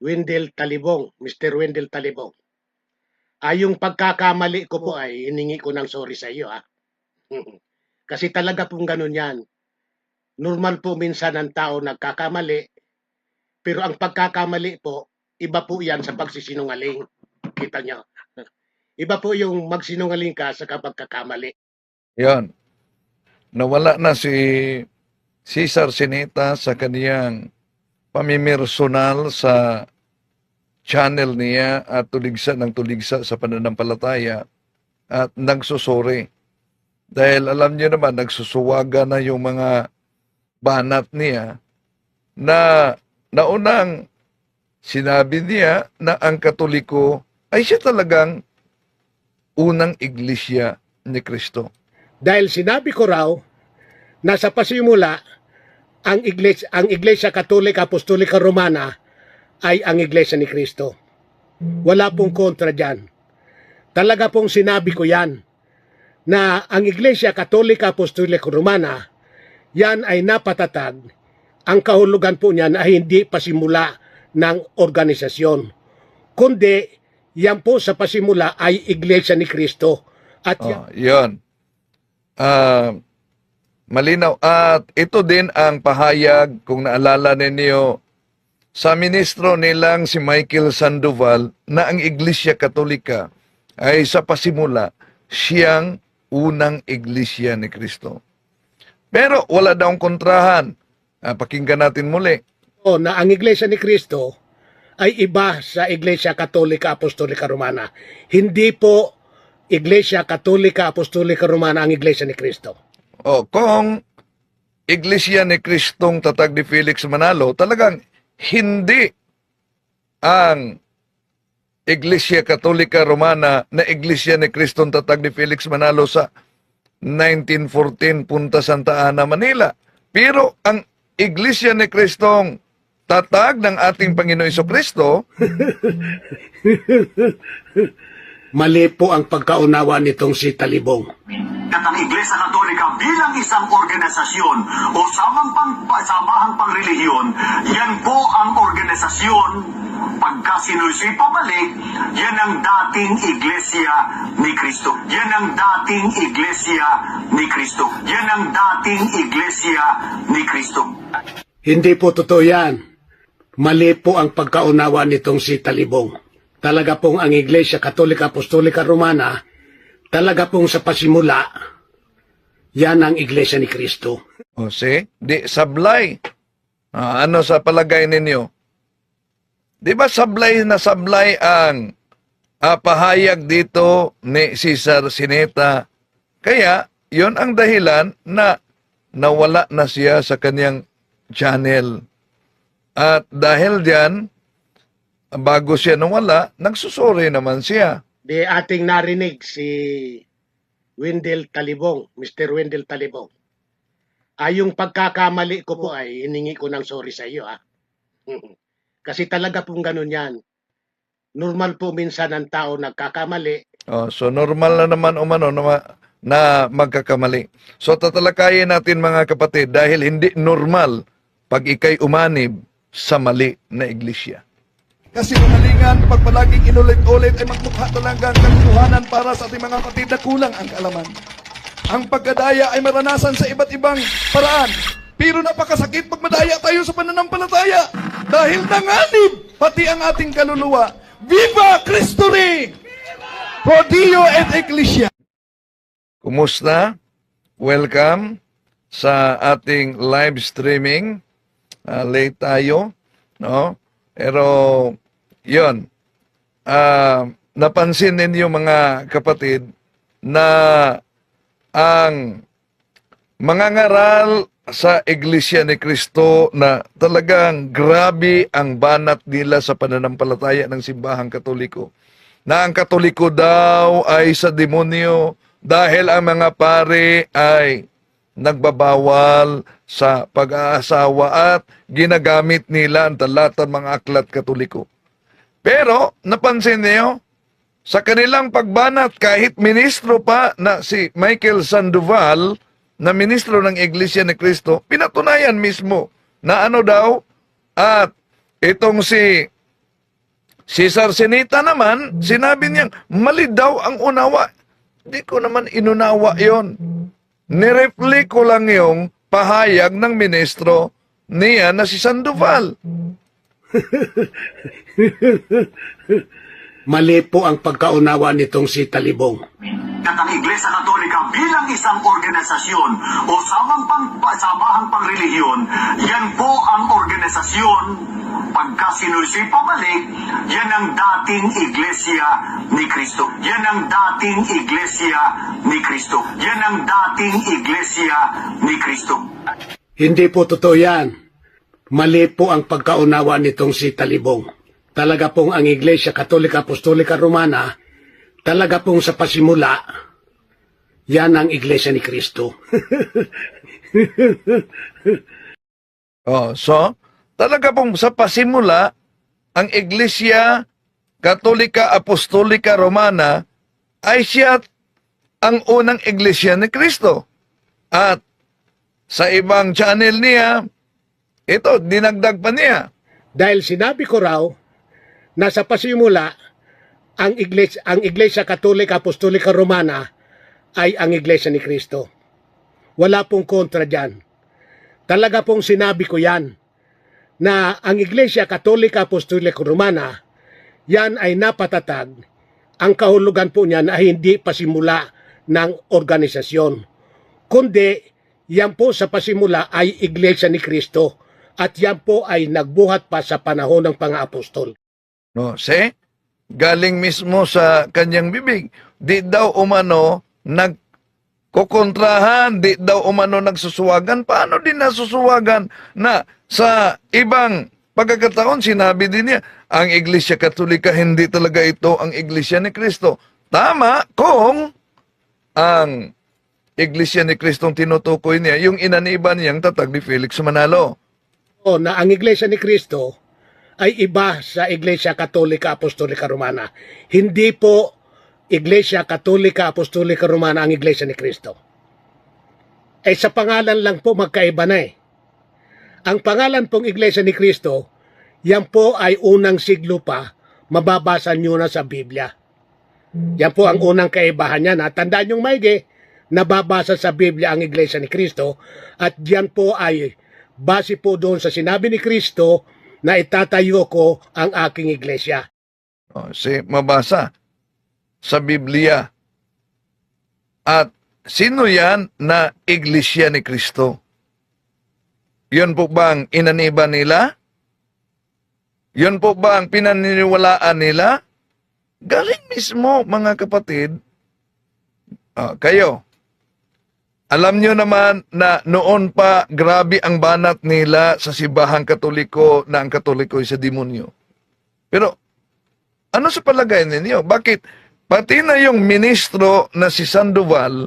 Wendell Talibong, Mr. Wendell Talibong. Ay yung pagkakamali ko po ay hiningi ko ng sorry sa iyo ah. Kasi talaga pong ganun yan. Normal po minsan ang tao nagkakamali, pero ang pagkakamali po, iba po yan sa pagsisinungaling. Kita nyo. Iba po yung magsinungaling ka sa pagkakamali. Yan. Nawala na si Cesar Sinita sa kaniyang pamimersonal sa channel niya at tuligsa ng tuligsa sa pananampalataya at nagsusuri. Dahil alam niyo naman, nagsusuwaga na yung mga banat niya na naunang sinabi niya na ang katoliko ay siya talagang unang iglesia ni Kristo. Dahil sinabi ko raw na sa pasimula ang iglesia, ang iglesia Katolika Apostolika Romana ay ang iglesia ni Kristo. Wala pong kontra diyan. Talaga pong sinabi ko yan na ang iglesia Katolika Apostolika Romana yan ay napatatag ang kahulugan po niyan ay hindi pasimula ng organisasyon kundi yan po sa pasimula ay iglesia ni Kristo at yan- Oh, yun. Ah, malinaw. At ito din ang pahayag, kung naalala ninyo, sa ministro nilang si Michael Sandoval na ang Iglesia Katolika ay sa pasimula siyang unang iglesia ni Kristo. Pero wala daw kontrahan. Ah, pakinggan natin muli. o na ang Iglesia ni Kristo ay iba sa Iglesia Katolika Apostolika Romana. Hindi po Iglesia Katolika Apostolika Romana ang Iglesia ni Kristo. O, kung Iglesia ni Kristong tatag ni Felix Manalo, talagang hindi ang Iglesia Katolika Romana na Iglesia ni Kristong tatag ni Felix Manalo sa 1914 Punta Santa Ana, Manila. Pero ang Iglesia ni Kristong tatag ng ating Panginoon Kristo, Mali po ang pagkaunawa nitong si Talibong. at ang Iglesia Katolika bilang isang organisasyon o samang pang, samahang pangrelihiyon, yan po ang organisasyon pagka sinusi pabalik, yan ang dating Iglesia ni Kristo. Yan ang dating Iglesia ni Kristo. Yan ang dating Iglesia ni Kristo. Hindi po totoo yan. Mali po ang pagkaunawa nitong si Talibong. Talaga pong ang Iglesia Katolika Apostolika Romana, talaga pong sa pasimula, yan ang Iglesia ni Kristo. o see, di sablay. Ah, ano sa palagay ninyo? Di ba sablay na sablay ang ah, pahayag dito ni Cesar Sineta? Kaya, yon ang dahilan na nawala na siya sa kanyang channel. At dahil diyan, bago siya nawala, nagsusuri naman siya. Di ating narinig si Wendell Talibong, Mr. Wendell Talibong. Ay yung pagkakamali ko po ay hiningi ko ng sorry sa iyo ah. Kasi talaga pong ganun yan. Normal po minsan ang tao nagkakamali. Oh, so normal na naman umano na, ma- na magkakamali. So tatalakayin natin mga kapatid dahil hindi normal pag ikay umanib sa mali na iglesia. Kasinungalingan kapag palaging inulit-ulit ay magmukha talaga ang katotohanan para sa ating mga kapatid na kulang ang kaalaman. Ang pagkadaya ay maranasan sa iba't ibang paraan. Pero napakasakit pag madaya tayo sa pananampalataya dahil nanganib pati ang ating kaluluwa. Viva Cristo Rey! Pro Dio et Ecclesia! Kumusta? Welcome sa ating live streaming. Ah, late tayo, no? Pero 'yon. Ah, napansin ninyo mga kapatid na ang mga ngaral sa Iglesia ni Kristo na talagang grabe ang banat nila sa pananampalataya ng simbahang katoliko. Na ang katoliko daw ay sa demonyo dahil ang mga pare ay nagbabawal sa pag-aasawa at ginagamit nila ang talatan mga aklat katoliko. Pero, napansin niyo, sa kanilang pagbanat, kahit ministro pa na si Michael Sandoval, na ministro ng Iglesia ni Cristo, pinatunayan mismo na ano daw, at itong si Cesar Sinita naman, sinabi niya, mali daw ang unawa. Di ko naman inunawa yon. Nirepli ko lang yung pahayag ng ministro niya na si Sandoval. Mali po ang pagkaunawa nitong si Talibong. at ang Iglesia Katolika bilang isang organisasyon o samang pang, samahang pangrelihiyon, yan po ang organisasyon pagka sinusi pabalik, yan ang dating Iglesia ni Kristo. Yan ang dating Iglesia ni Kristo. Yan ang dating Iglesia ni Kristo. Hindi po totoo yan. Mali po ang pagkaunawa nitong si Talibong. Talaga pong ang Iglesia Katolika Apostolika Romana, talaga pong sa pasimula, yan ang Iglesia ni Kristo. Oh, so, talaga pong sa pasimula, ang Iglesia Katolika Apostolika Romana ay siya ang unang Iglesia ni Kristo. At sa ibang channel niya, ito, dinagdag pa niya. Dahil sinabi ko raw na sa pasimula, ang Iglesia, ang Iglesia Katolika Apostolika Romana ay ang Iglesia ni Kristo. Wala pong kontra dyan. Talaga pong sinabi ko yan na ang Iglesia Katolika Apostolika Romana yan ay napatatag. Ang kahulugan po niyan ay hindi pasimula ng organisasyon. Kundi yan po sa pasimula ay Iglesia ni Kristo at yan po ay nagbuhat pa sa panahon ng pang-apostol. No, see? Galing mismo sa kanyang bibig. Di daw umano nagkukontrahan, di daw umano nagsusuwagan. Paano din nasusuwagan na sa ibang pagkakataon sinabi din niya, ang Iglesia Katolika hindi talaga ito ang Iglesia ni Kristo. Tama kung ang Iglesia ni Kristo ang tinutukoy niya, yung inaniban niyang tatag ni Felix Manalo. Na ang Iglesia ni Kristo ay iba sa Iglesia Katolika Apostolika Romana. Hindi po Iglesia Katolika Apostolika Romana ang Iglesia ni Kristo. Eh sa pangalan lang po magkaiba na eh. Ang pangalan pong Iglesia ni Kristo, yan po ay unang siglo pa, mababasa nyo na sa Biblia. Yan po ang unang kaibahan niya na tandaan yung maigi, nababasa sa Biblia ang Iglesia ni Kristo at yan po ay base po doon sa sinabi ni Kristo na itatayo ko ang aking iglesia. O, si mabasa sa Biblia. At sino yan na iglesia ni Kristo? Yun po bang inaniba nila? Yun po bang pinaniniwalaan nila? Galing mismo, mga kapatid. Ah, kayo, alam nyo naman na noon pa grabe ang banat nila sa sibahang katoliko na ang katoliko ay sa demonyo. Pero ano sa palagay ninyo? Bakit pati na yung ministro na si Sandoval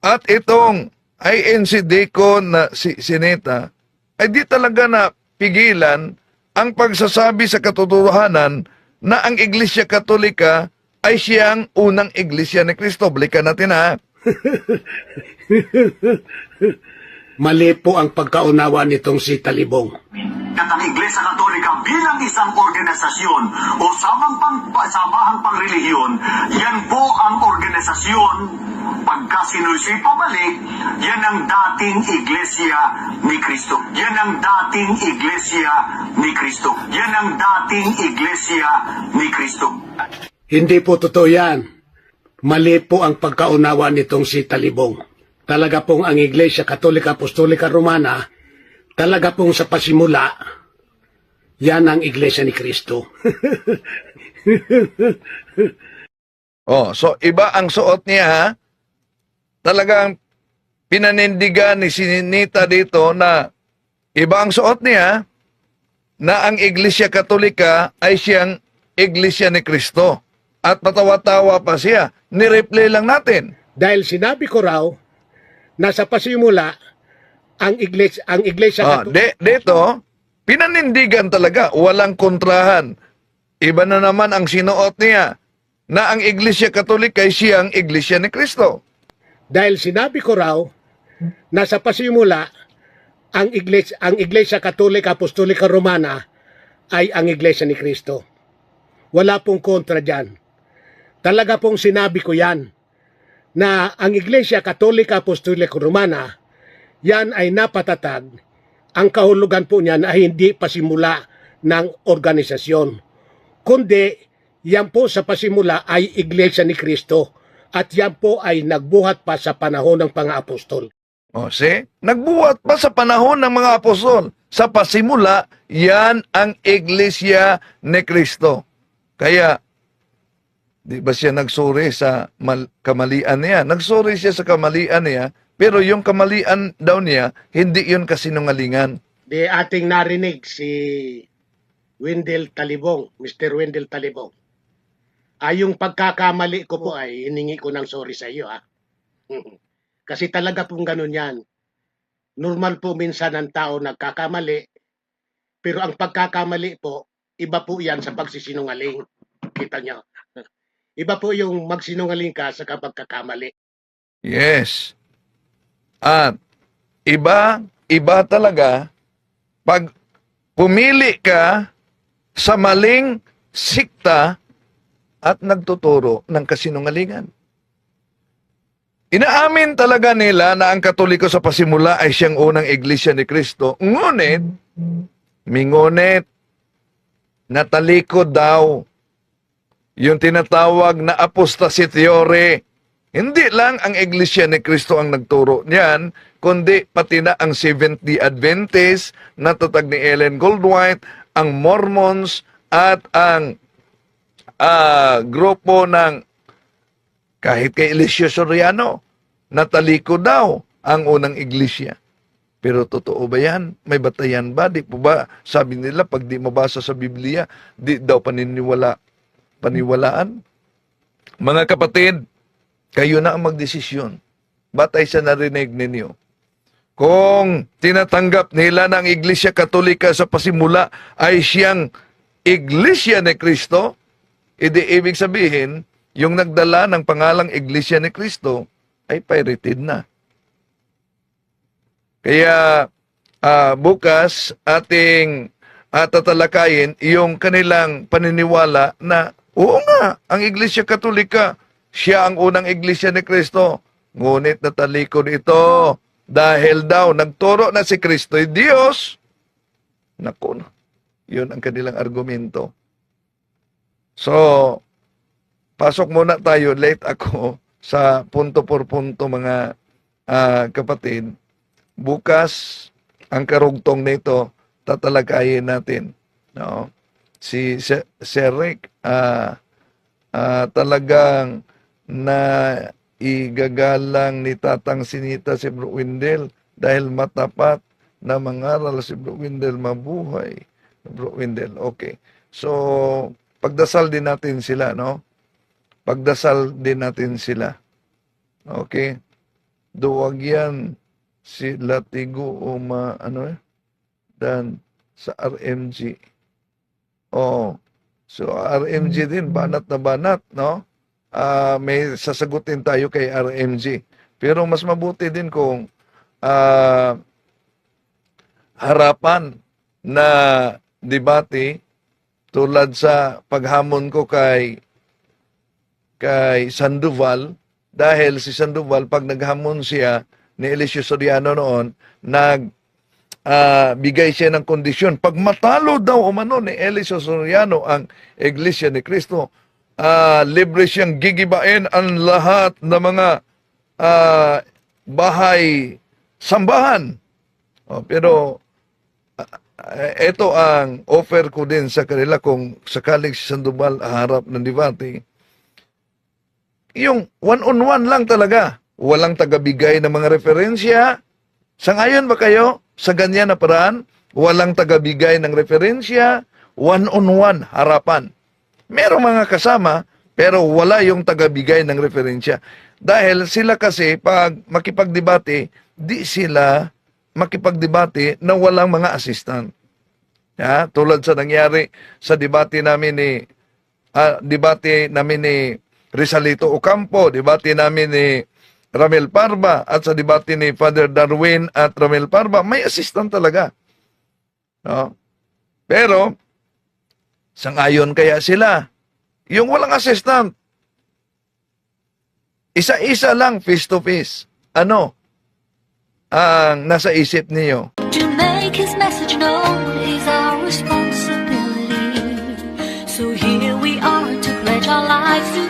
at itong INC Deacon na si Sineta ay di talaga na pigilan ang pagsasabi sa katotohanan na ang Iglesia Katolika ay siyang unang Iglesia ni Kristo. Balikan natin ha. Mali po ang pagkaunawa nitong si Talibong. at ang Iglesia Katolika bilang isang organisasyon o samang pang, samahang pangrelihiyon, yan po ang organisasyon pagka sinusi pabalik, yan ang dating Iglesia ni Kristo. Yan ang dating Iglesia ni Kristo. Yan ang dating Iglesia ni Kristo. Hindi po totoo yan. Mali po ang pagkaunawa nitong si Talibong. Talaga pong ang Iglesia Katolika Apostolika Romana, talaga pong sa pasimula, yan ang Iglesia ni Kristo. Oh, so iba ang suot niya ha. Talagang pinanindigan ni Sinita dito na iba ang suot niya na ang Iglesia Katolika ay siyang Iglesia ni Kristo. At patawa-tawa pa siya. Nireplay lang natin. Dahil sinabi ko raw na sa pasimula, ang Iglesia, ang Iglesia Ah, de, dito, pinanindigan talaga. Walang kontrahan. Iba na naman ang sinuot niya na ang Iglesia Katolika ay siyang Iglesia ni Kristo. Dahil sinabi ko raw na sa pasimula, ang Iglesia, ang Iglesia Katolika Apostolika Romana ay ang Iglesia ni Kristo. Wala pong kontra dyan. Talaga pong sinabi ko yan na ang Iglesia Katolika Apostolika Romana, yan ay napatatag. Ang kahulugan po niyan ay hindi pasimula ng organisasyon, kundi yan po sa pasimula ay Iglesia ni Kristo at yan po ay nagbuhat pa sa panahon ng pang-apostol. O, see? Nagbuhat pa sa panahon ng mga apostol. Sa pasimula, yan ang Iglesia ni Kristo. Kaya, di ba siya nagsuri sa mal- kamalian niya? Nagsuri siya sa kamalian niya, pero yung kamalian daw niya, hindi yun kasinungalingan. Di ating narinig si Wendell Talibong, Mr. Wendell Talibong. Ay yung pagkakamali ko po ay hiningi ko ng sorry sa iyo ha. Kasi talaga pong ganun yan. Normal po minsan ang tao nagkakamali, pero ang pagkakamali po, iba po yan sa pagsisinungaling. Kita nyo. Iba po yung magsinungaling ka sa pagkakamali. Yes. At iba, iba talaga pag pumili ka sa maling sikta at nagtuturo ng kasinungalingan. Inaamin talaga nila na ang Katoliko sa pasimula ay siyang unang iglesia ni Kristo. Ngunit, mingunit, natalikod daw yung tinatawag na apostasy theory. Hindi lang ang Iglesia ni Kristo ang nagturo niyan, kundi pati na ang Seventh-day Adventist na tatag ni Ellen Goldwhite, ang Mormons at ang ah, grupo ng kahit kay Eliseo Soriano, nataliko daw ang unang iglesia. Pero totoo ba yan? May batayan ba? Di po ba? Sabi nila, pag di mabasa sa Biblia, di daw paniniwala, paniwalaan. Mga kapatid, kayo na ang magdesisyon. Batay sa narinig ninyo. Kung tinatanggap nila ng Iglesia Katolika sa pasimula ay siyang Iglesia ni Kristo, edi ibig sabihin, yung nagdala ng pangalang Iglesia ni Kristo ay pirated na. Kaya ah, bukas ating at tatalakayin yung kanilang paniniwala na oo nga, ang Iglesia Katolika, siya ang unang Iglesia ni Kristo. Ngunit natalikod ito dahil daw nagturo na si Kristo ay Diyos. Naku, yun ang kanilang argumento. So, pasok muna tayo, late ako, sa punto por punto mga ah, kapatid. Bukas, ang karugtong nito, tatalakayin natin. No? Si Se- Sir Rick, ah, ah, talagang na igagalang ni Tatang Sinita si Bro Windel dahil matapat na mangaral si Bro Windel mabuhay. Bro Windel, okay. So, pagdasal din natin sila, no? Pagdasal din natin sila. Okay? Duwag yan si Latigo o ma, ano eh? Dan sa RMG. Oh. So, RMG din, banat na banat, no? Ah, may sasagutin tayo kay RMG. Pero mas mabuti din kung ah, harapan na debate tulad sa paghamon ko kay kay Sandoval dahil si Sandoval pag naghamon siya ni Eliseo Soriano noon nag ah, bigay siya ng kondisyon pag matalo daw umano ni Eliseo Soriano ang Iglesia ni Kristo ah, libre siyang gigibain ang lahat ng mga ah, bahay sambahan Oh, pero ah, ito ang offer ko din sa kanila kung sakaling si Sandoval harap ng debate. Yung one-on-one lang talaga. Walang tagabigay ng mga referensya. Sa ngayon ba kayo? Sa ganyan na paraan? Walang tagabigay ng referensya. One-on-one harapan. Merong mga kasama, pero wala yung tagabigay ng referensya. Dahil sila kasi, pag makipagdebate, di sila makipagdebate na walang mga assistant. Ya, tulad sa nangyari sa debate namin ni ah, debate namin ni Rizalito Ocampo, debate namin ni Ramel Parba at sa debate ni Father Darwin at Ramel Parba, may assistant talaga. No? Pero Sangayon kaya sila. Yung walang assistant. Isa-isa lang face to face. Ano ang nasa isip niyo? To make his message known is our responsibility. So here we are to pledge our lives to